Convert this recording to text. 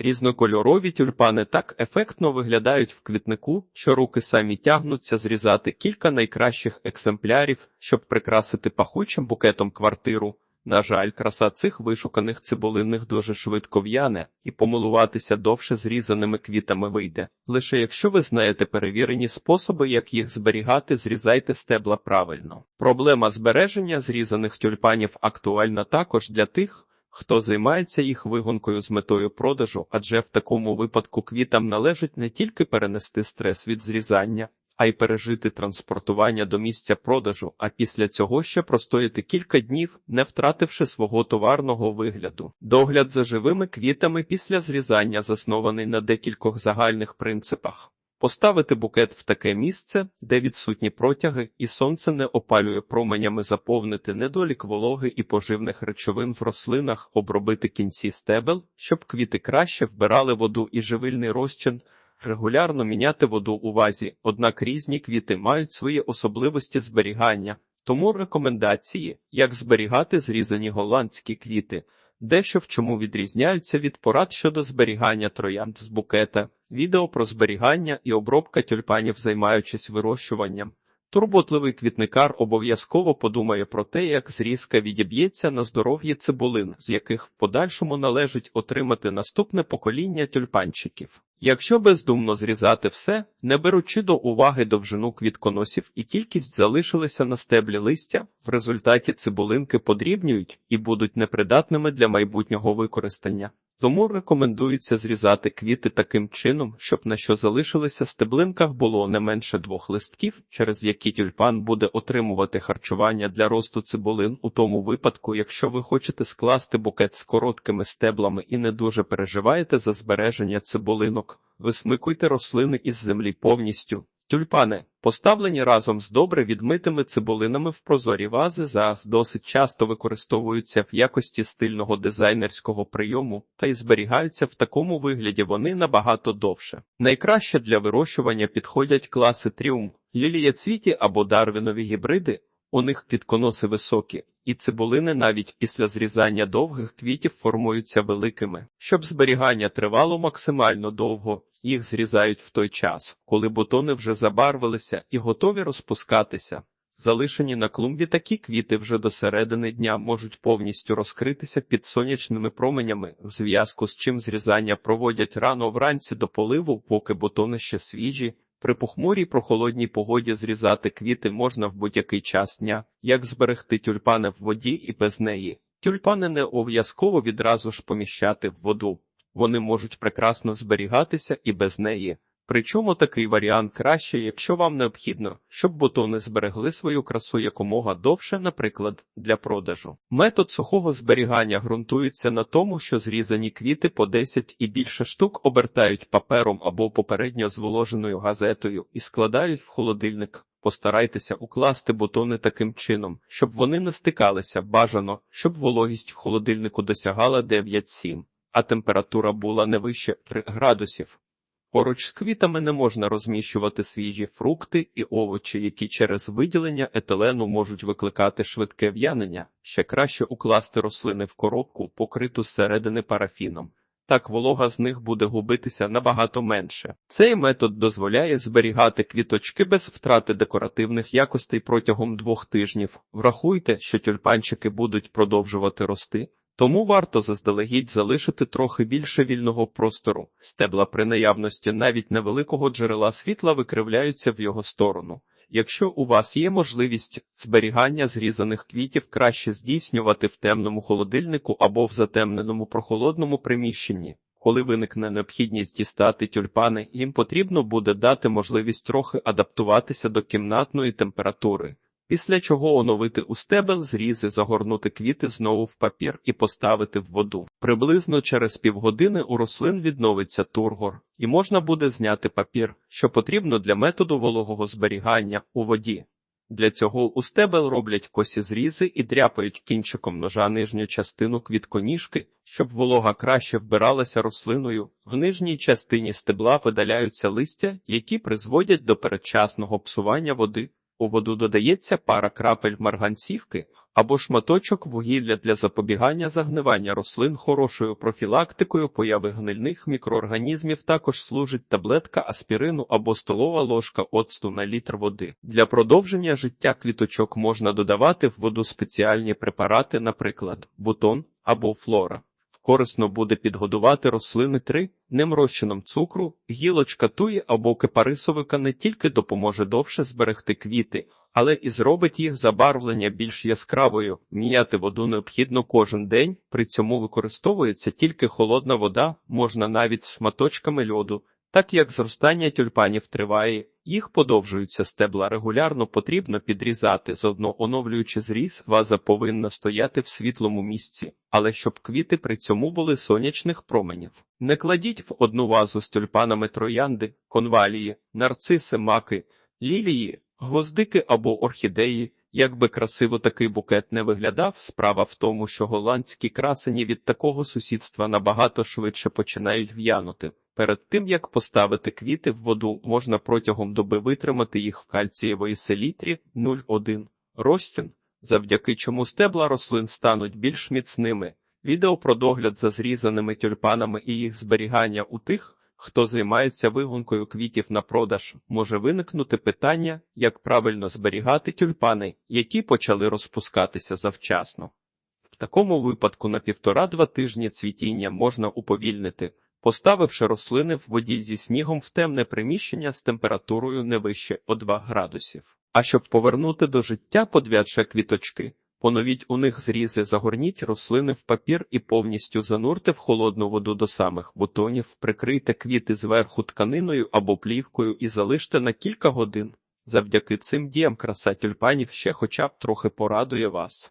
Різнокольорові тюльпани так ефектно виглядають в квітнику, що руки самі тягнуться зрізати кілька найкращих екземплярів, щоб прикрасити пахучим букетом квартиру. На жаль, краса цих вишуканих цибулинних дуже швидко в'яне, і помилуватися довше зрізаними квітами вийде. Лише якщо ви знаєте перевірені способи, як їх зберігати, зрізайте стебла правильно. Проблема збереження зрізаних тюльпанів актуальна також для тих, хто займається їх вигонкою з метою продажу, адже в такому випадку квітам належить не тільки перенести стрес від зрізання, а й пережити транспортування до місця продажу, а після цього ще простояти кілька днів, не втративши свого товарного вигляду. Догляд за живими квітами після зрізання заснований на декількох загальних принципах. Поставити букет в таке місце, де відсутні протяги, і сонце не опалює променями, заповнити недолік вологи і поживних речовин в рослинах, обробити кінці стебел, щоб квіти краще вбирали воду і живильний розчин, регулярно міняти воду у вазі, однак різні квіти мають свої особливості зберігання, тому рекомендації, як зберігати зрізані голландські квіти, дещо в чому відрізняються від порад щодо зберігання троянд з букета, відео про зберігання і обробка тюльпанів, займаючись вирощуванням. Турботливий квітникар обов'язково подумає про те, як зрізка відіб'ється на здоров'ї цибулин, з яких в подальшому належить отримати наступне покоління тюльпанчиків. Якщо бездумно зрізати все, не беручи до уваги довжину квітконосів і кількість залишилися на стеблі листя, в результаті цибулинки подрібнюють і будуть непридатними для майбутнього використання. Тому рекомендується зрізати квіти таким чином, щоб на що залишилися стеблинках було не менше двох листків, через які тюльпан буде отримувати харчування для росту цибулин у тому випадку, якщо ви хочете скласти букет з короткими стеблами і не дуже переживаєте за збереження цибулинок, висмикуйте рослини із землі повністю. Тюльпани, поставлені разом з добре відмитими цибулинами в прозорі вази, зараз досить часто використовуються в якості стильного дизайнерського прийому та й зберігаються в такому вигляді вони набагато довше. Найкраще для вирощування підходять класи тріум, лілієцвіті або дарвінові гібриди. У них підконоси високі, і цибулини навіть після зрізання довгих квітів формуються великими. Щоб зберігання тривало максимально довго, їх зрізають в той час, коли бутони вже забарвилися і готові розпускатися. Залишені на клумбі такі квіти вже до середини дня можуть повністю розкритися під сонячними променями, в зв'язку з чим зрізання проводять рано вранці до поливу, поки бутони ще свіжі. При похмурій прохолодній погоді зрізати квіти можна в будь-який час дня, як зберегти тюльпани в воді і без неї. Тюльпани не обов'язково відразу ж поміщати в воду, вони можуть прекрасно зберігатися і без неї. Причому такий варіант краще, якщо вам необхідно, щоб бутони зберегли свою красу якомога довше, наприклад, для продажу. Метод сухого зберігання ґрунтується на тому, що зрізані квіти по 10 і більше штук обертають папером або попередньо зволоженою газетою і складають в холодильник. Постарайтеся укласти бутони таким чином, щоб вони не стикалися бажано, щоб вологість в холодильнику досягала 9-7, а температура була не вище 3 градусів. Поруч з квітами не можна розміщувати свіжі фрукти і овочі, які через виділення етилену можуть викликати швидке в'янення. Ще краще укласти рослини в коробку, покриту зсередини парафіном. Так волога з них буде губитися набагато менше. Цей метод дозволяє зберігати квіточки без втрати декоративних якостей протягом двох тижнів. Врахуйте, що тюльпанчики будуть продовжувати рости. Тому варто заздалегідь залишити трохи більше вільного простору. Стебла при наявності навіть невеликого джерела світла викривляються в його сторону. Якщо у вас є можливість зберігання зрізаних квітів, краще здійснювати в темному холодильнику або в затемненому прохолодному приміщенні. Коли виникне необхідність дістати тюльпани, їм потрібно буде дати можливість трохи адаптуватися до кімнатної температури після чого оновити у стебел зрізи, загорнути квіти знову в папір і поставити в воду. Приблизно через півгодини у рослин відновиться тургор, і можна буде зняти папір, що потрібно для методу вологого зберігання у воді. Для цього у стебел роблять косі зрізи і дряпають кінчиком ножа нижню частину квітконіжки, щоб волога краще вбиралася рослиною. В нижній частині стебла видаляються листя, які призводять до передчасного псування води. У воду додається пара крапель марганцівки або шматочок вугілля для запобігання загнивання рослин хорошою профілактикою появи гнильних мікроорганізмів також служить таблетка аспірину або столова ложка оцту на літр води. Для продовження життя квіточок можна додавати в воду спеціальні препарати, наприклад, бутон або флора. Корисно буде підгодувати рослини 3 ним розчином цукру, гілочка туї або кипарисовика не тільки допоможе довше зберегти квіти, але і зробить їх забарвлення більш яскравою. Міняти воду необхідно кожен день, при цьому використовується тільки холодна вода, можна навіть шматочками льоду. Так як зростання тюльпанів триває, їх подовжуються стебла регулярно потрібно підрізати, заодно оновлюючи зріз, ваза повинна стояти в світлому місці, але щоб квіти при цьому були сонячних променів. Не кладіть в одну вазу з тюльпанами троянди, конвалії, нарциси, маки, лілії, гвоздики або орхідеї. Якби красиво такий букет не виглядав, справа в тому, що голландські красені від такого сусідства набагато швидше починають в'янути. Перед тим як поставити квіти в воду, можна протягом доби витримати їх в кальцієвої селітрі 0,1 розчин, завдяки чому стебла рослин стануть більш міцними. Відео про догляд за зрізаними тюльпанами і їх зберігання у тих, хто займається вигонкою квітів на продаж, може виникнути питання, як правильно зберігати тюльпани, які почали розпускатися завчасно. В такому випадку на півтора-два тижні цвітіння можна уповільнити, поставивши рослини в воді зі снігом в темне приміщення з температурою не вище о 2 градусів. А щоб повернути до життя подвядше квіточки, Поновіть у них зрізи, загорніть рослини в папір і повністю занурте в холодну воду до самих бутонів, прикрийте квіти зверху тканиною або плівкою і залиште на кілька годин. Завдяки цим діям краса тюльпанів ще хоча б трохи порадує вас.